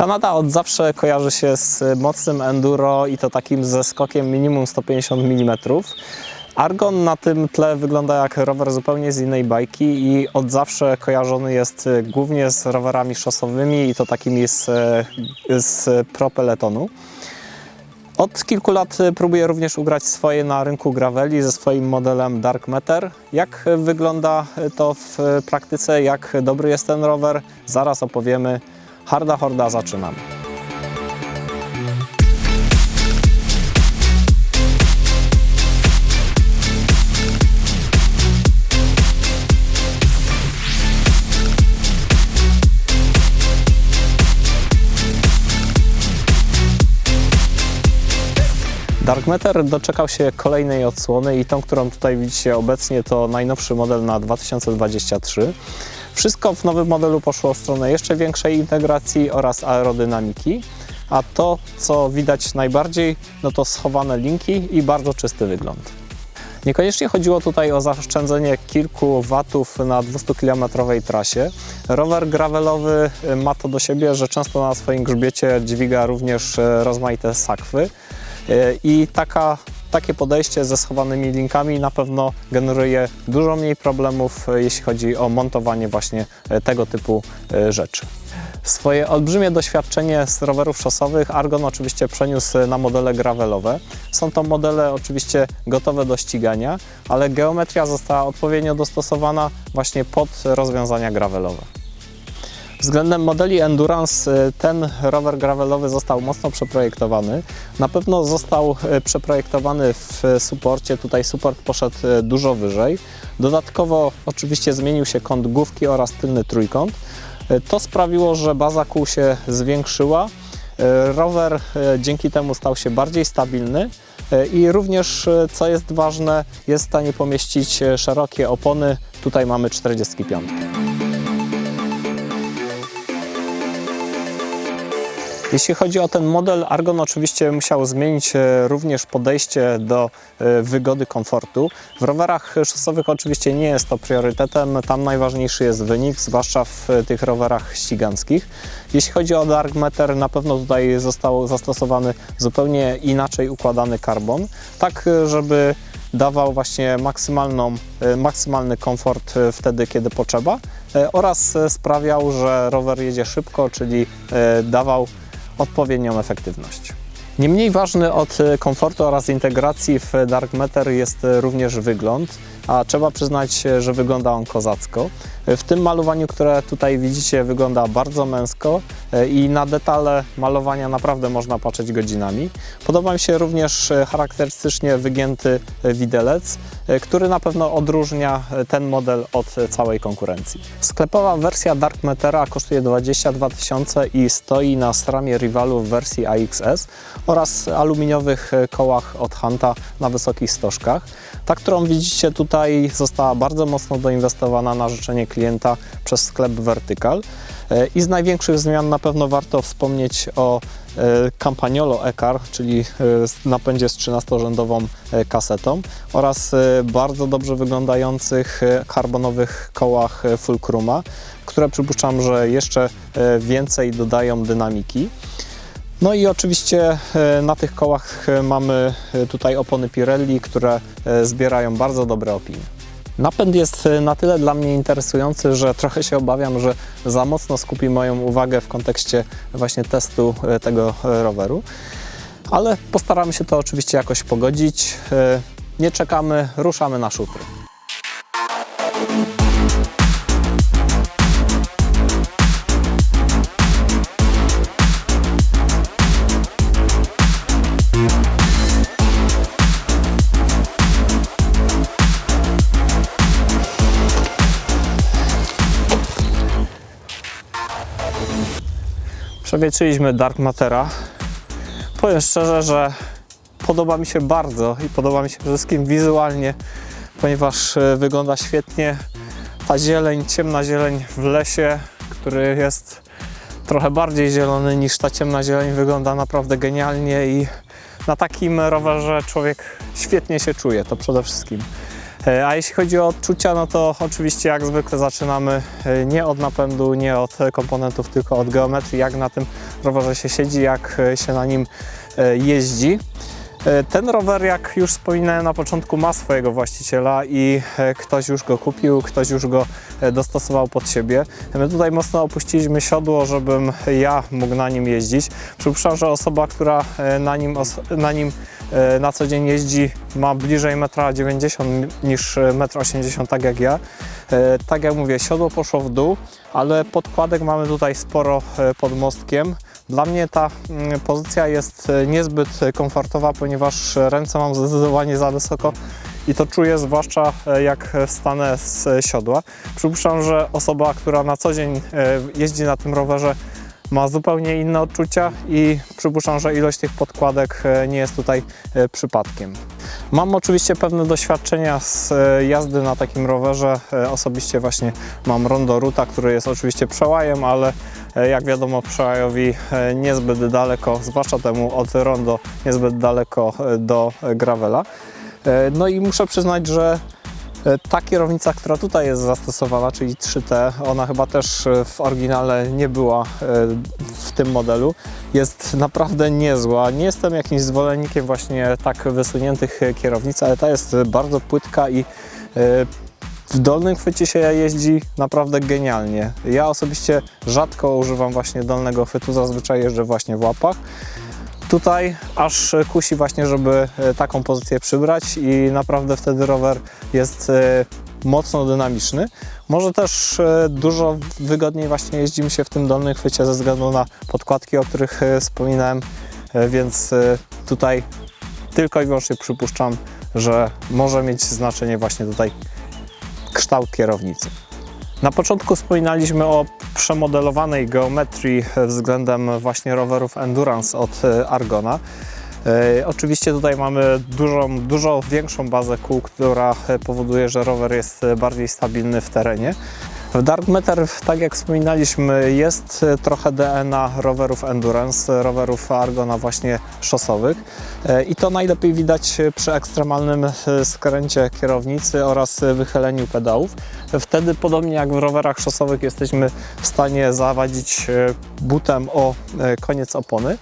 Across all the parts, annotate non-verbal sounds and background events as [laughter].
Kanada od zawsze kojarzy się z mocnym enduro i to takim ze skokiem minimum 150 mm. Argon na tym tle wygląda jak rower zupełnie z innej bajki i od zawsze kojarzony jest y, głównie z rowerami szosowymi i to takimi z, y, z propeletonu. Od kilku lat próbuję również ugrać swoje na rynku graveli ze swoim modelem Dark Matter. Jak wygląda to w praktyce, jak dobry jest ten rower, zaraz opowiemy. Harda horda, zaczynamy. Dark Matter doczekał się kolejnej odsłony i tą, którą tutaj widzicie obecnie to najnowszy model na 2023. Wszystko w nowym modelu poszło w stronę jeszcze większej integracji oraz aerodynamiki, a to co widać najbardziej no to schowane linki i bardzo czysty wygląd. Niekoniecznie chodziło tutaj o zaoszczędzenie kilku watów na 200 km trasie. Rower gravelowy y, ma to do siebie, że często na swoim grzbiecie dźwiga również y, rozmaite sakwy. Y, I taka, takie podejście ze schowanymi linkami na pewno generuje dużo mniej problemów, y, jeśli chodzi o montowanie właśnie y, tego typu y, rzeczy. Swoje olbrzymie doświadczenie z rowerów szosowych Argon oczywiście przeniósł na modele gravelowe. Są to modele oczywiście gotowe do ścigania, ale geometria została odpowiednio dostosowana właśnie pod rozwiązania gravelowe. Względem modeli Endurance y, ten rower gravelowy został mocno przeprojektowany. Na pewno został y, przeprojektowany w suporcie. Tutaj suport poszedł y, dużo wyżej. Dodatkowo oczywiście zmienił się kąt główki oraz tylny trójkąt. To sprawiło, że baza kół się zwiększyła. Rower dzięki temu stał się bardziej stabilny i również, co jest ważne, jest w stanie pomieścić szerokie opony. Tutaj mamy 45. Jeśli chodzi o ten model, Argon oczywiście musiał zmienić e, również podejście do e, wygody, komfortu. W rowerach szosowych oczywiście nie jest to priorytetem, tam najważniejszy jest wynik, zwłaszcza w e, tych rowerach ściganckich. Jeśli chodzi o Dark Matter, na pewno tutaj został zastosowany zupełnie inaczej układany karbon, tak żeby dawał właśnie maksymalną, maksymalny komfort wtedy, kiedy potrzeba oraz sprawiał, że rower jedzie szybko, czyli dawał odpowiednią efektywność. Nie mniej ważny od e, komfortu oraz integracji w Dark Matter jest e, również wygląd, a trzeba przyznać, e, że wygląda on kozacko. W tym malowaniu, które tutaj widzicie, wygląda bardzo męsko i na detale malowania naprawdę można patrzeć godzinami. Podoba mi się również charakterystycznie wygięty widelec, który na pewno odróżnia e, ten model od e, całej konkurencji. Sklepowa wersja Dark Mattera kosztuje 22 tysiące i stoi na stramie Rivalu w wersji AXS oraz aluminiowych e, kołach od Hanta na wysokich stożkach. Ta, którą widzicie tutaj została bardzo mocno doinwestowana na życzenie klienta przez sklep Vertical. E, I z największych zmian na pewno warto wspomnieć o e, Campagnolo E-Car, czyli e, napędzie z 13-rzędową e, kasetą oraz bardzo dobrze wyglądających karbonowych kołach Fulcruma, które przypuszczam, że jeszcze więcej dodają dynamiki. No i oczywiście na tych kołach mamy tutaj opony Pirelli, które zbierają bardzo dobre opinie. Napęd jest e, na tyle dla mnie interesujący, że trochę się obawiam, że za mocno skupi moją uwagę w kontekście właśnie testu e, tego e, roweru. Ale postaramy się to oczywiście jakoś pogodzić. Nie czekamy, ruszamy na szutry. Przewietrzyliśmy Dark Matera. Powiem szczerze, że podoba mi się bardzo i podoba mi się przede wszystkim wizualnie, ponieważ e, wygląda świetnie. Ta zieleń, ciemna zieleń w lesie, który jest trochę bardziej zielony niż ta ciemna zieleń, wygląda naprawdę genialnie i na takim rowerze człowiek świetnie się czuje, to przede wszystkim. E, A jeśli chodzi o odczucia, no to oczywiście jak zwykle zaczynamy e, nie od napędu, nie od komponentów, tylko od geometrii, jak na tym rowerze się siedzi, jak e, się na nim jeździ. E, Ten rower, jak już wspominałem na początku, ma swojego właściciela i e, ktoś już go kupił, ktoś już go e, dostosował pod siebie. My tutaj mocno opuściliśmy siodło, żebym ja mógł na nim jeździć. Przypuszczam, że osoba, która na nim, na nim na co dzień jeździ, ma bliżej 1,90 m niż e, 1,80 m, tak jak ja. Tak jak mówię, siodło poszło w dół, ale podkładek mamy tutaj sporo pod mostkiem. Dla mnie ta mm, pozycja jest e, niezbyt komfortowa, ponieważ ręce mam zdecydowanie za wysoko i to czuję zwłaszcza e, jak wstanę z siodła. Przypuszczam, że osoba, która na co dzień e, jeździ na tym rowerze ma zupełnie inne odczucia i przypuszczam, że ilość tych podkładek nie jest tutaj przypadkiem. Mam oczywiście pewne doświadczenia z jazdy na takim rowerze. Osobiście właśnie mam Rondo Ruta, który jest oczywiście przełajem, ale jak wiadomo przełajowi e, niezbyt daleko, zwłaszcza temu od Rondo niezbyt daleko e, do e, Gravela. E, No i muszę przyznać, że E, Ta kierownica, która tutaj jest zastosowana, czyli 3T, ona chyba też e, w oryginale nie była e, w tym modelu, jest naprawdę niezła. Nie jestem jakimś zwolennikiem właśnie tak wysuniętych e, kierownic, ale ta jest bardzo płytka i e, w dolnym chwycie się jeździ naprawdę genialnie. Ja osobiście rzadko używam właśnie dolnego chwytu, zazwyczaj jeżdżę właśnie w łapach. Tutaj aż kusi właśnie, żeby e, taką pozycję przybrać i naprawdę wtedy rower jest e, mocno dynamiczny. Może też e, dużo wygodniej właśnie jeździmy się w tym dolnym chwycie ze względu na podkładki, o których wspominałem, więc tutaj tylko i wyłącznie przypuszczam, że może mieć znaczenie właśnie tutaj kształt kierownicy. Na początku wspominaliśmy o przemodelowanej geometrii względem właśnie rowerów Endurance od e, Argona. E, Oczywiście tutaj mamy dużą, dużo większą bazę kół, która e, powoduje, że rower jest bardziej stabilny w terenie. W Dark Matter, tak jak wspominaliśmy, jest e, trochę DNA rowerów Endurance, rowerów Argona właśnie szosowych E, i to najlepiej widać e, przy ekstremalnym e, skręcie kierownicy oraz e, wychyleniu pedałów. Wtedy, podobnie jak w rowerach szosowych, jesteśmy w stanie zawadzić e, butem o e, koniec opony.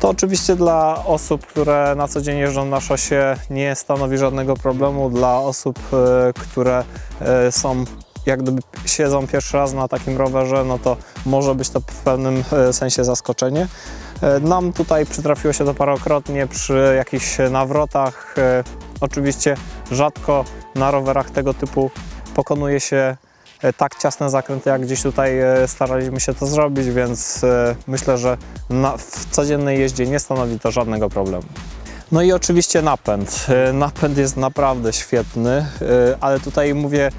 To oczywiście dla osób, które na co dzień jeżdżą na szosie nie stanowi żadnego problemu. Dla osób, e, które e, są jak gdyby siedzą pierwszy raz na takim rowerze, no to może być to w pewnym e, sensie zaskoczenie. E, Nam tutaj przytrafiło się to parokrotnie przy jakichś nawrotach. E, Oczywiście rzadko na rowerach tego typu pokonuje się tak ciasne zakręty, jak gdzieś tutaj staraliśmy się to zrobić, więc myślę, że w codziennej jeździe nie stanowi to żadnego problemu. No i oczywiście napęd. Napęd jest naprawdę świetny, ale tutaj mówię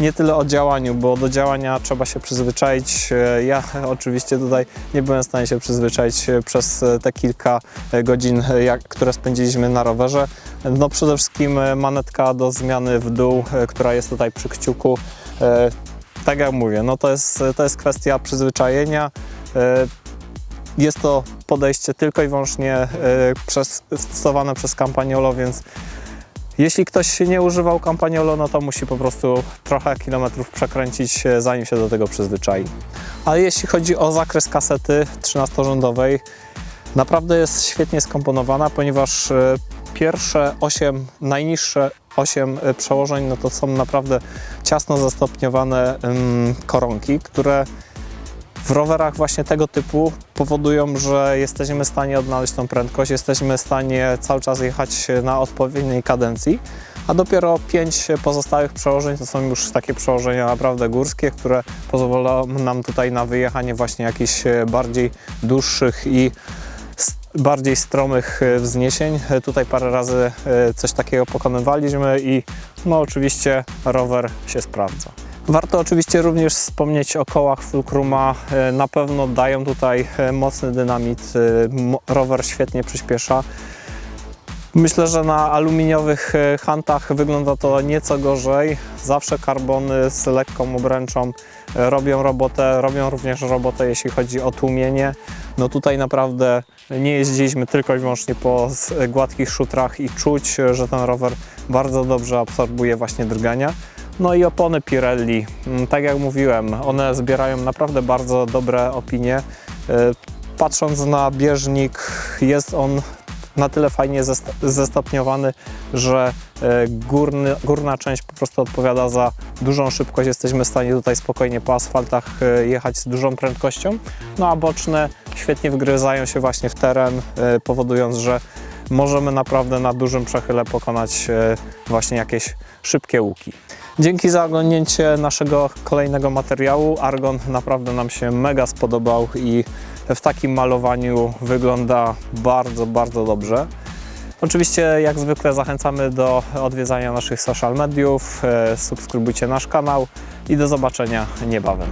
nie tyle o działaniu, bo do działania trzeba się przyzwyczaić. E, Ja [laughs] oczywiście tutaj nie byłem w stanie się przyzwyczaić e, przez e, te kilka godzin, które spędziliśmy na rowerze. No przede wszystkim manetka do zmiany w dół, która jest tutaj przy kciuku. Tak jak mówię, no to jest, to jest kwestia przyzwyczajenia. Jest to podejście tylko i wyłącznie przez, stosowane przez Campagnolo, więc jeśli ktoś nie używał Campagnolo, no to musi po prostu trochę kilometrów przekręcić, zanim się do tego przyzwyczai. Ale jeśli chodzi o zakres kasety 13-rządowej, naprawdę jest świetnie skomponowana, ponieważ e, pierwsze 8, najniższe 8 e, przełożeń, no to są naprawdę ciasno zastopniowane ym, koronki, które w rowerach właśnie tego typu powodują, że jesteśmy w stanie odnaleźć tą prędkość, jesteśmy w stanie cały czas jechać na odpowiedniej kadencji, a dopiero pięć pozostałych przełożeń to są już takie przełożenia naprawdę górskie, które pozwolą nam tutaj na wyjechanie właśnie jakichś bardziej dłuższych i bardziej stromych wzniesień. Tutaj parę razy e, coś takiego pokonywaliśmy i no oczywiście rower się sprawdza. Warto oczywiście również wspomnieć o kołach Fulcruma. E, Na pewno dają tutaj e, mocny dynamit. E, Rower świetnie przyspiesza. Myślę, że na aluminiowych hantach wygląda to nieco gorzej. Zawsze karbony z lekką obręczą robią robotę, robią również robotę jeśli chodzi o tłumienie. No tutaj naprawdę nie jeździliśmy tylko i wyłącznie po gładkich szutrach i czuć, że ten rower bardzo dobrze absorbuje właśnie drgania. No i opony Pirelli, Mm, tak jak mówiłem, one zbierają naprawdę bardzo dobre opinie. E, patrząc na bieżnik, jest on na tyle fajnie zest- zestopniowany, że e, górny, górna część po prostu odpowiada za dużą szybkość. Jesteśmy w stanie tutaj spokojnie po asfaltach e, jechać z dużą prędkością, no a boczne świetnie wgryzają się właśnie w teren, powodując, że możemy naprawdę na dużym przechyle pokonać właśnie jakieś szybkie łuki. Dzięki za oglądnięcie naszego kolejnego materiału. Argon naprawdę nam się mega spodobał i w takim malowaniu wygląda bardzo, bardzo dobrze. Oczywiście, jak zwykle, zachęcamy do odwiedzania naszych social mediów. e, Subskrybujcie nasz kanał i do zobaczenia niebawem.